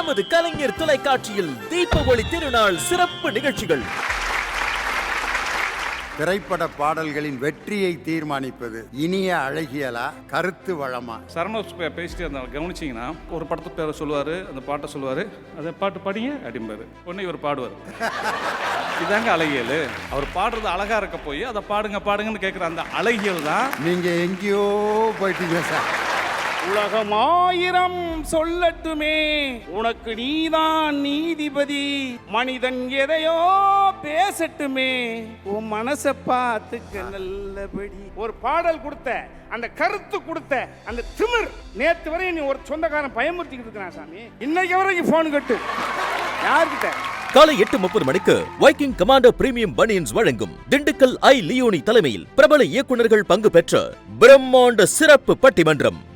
நமது கலைஞர் தொலைக்காட்சியில் தீப ஒளி திருநாள் சிறப்பு நிகழ்ச்சிகள். திரைப்பட பாடல்களின் வெற்றியை தீர்மானிப்பது இனிய அழகியலா கருத்து வளமா? சரணோஸ் பேசிட்டே இருந்தாலும் கவனிச்சிங்கன்னா ஒரு படத்து பேரை சொல்லுவார் அந்த பாட்டை சொல்லுவார் அந்த பாட்டு படிங்க அப்படிம்பாரு ஒன்று இவர் பாடுவார். இதாங்க அழகியல். அவர் பாடுறது அழகா இருக்க போய் அதை பாடுங்க பாடுங்கன்னு கேட்குற அந்த அழகியல் தான். நீங்க எங்கேயோ போயிட்டீங்க சார். உலகம் ஆயிரம் சொல்லட்டுமே. உனக்கு நீதான் நீதிபதி. மனிதன் எதையோ பேசட்டுமே. உன் மனசை பார்த்துக்க நல்லபடி. ஒரு பாடல் கொடுத்த அந்த கருத்து கொடுத்த அந்த திமிர். நேத்து வரை நீ ஒரு சொந்தக்காரன் பயமுறுத்திக்கிட்டு இருக்கிறான் சாமி. இன்னைக்கு வரைக்கும் போன் கட்டு. யார்கிட்ட? காலை எட்டு முப்பது மணிக்கு வைக்கிங் கமாண்டர் பிரீமியம் பனியன்ஸ் வழங்கும் திண்டுக்கல் ஐ லியோனி தலைமையில் பிரபல இயக்குநர்கள் பங்கு பெற்ற பிரம்மாண்ட சிறப்பு பட்டிமன்றம்.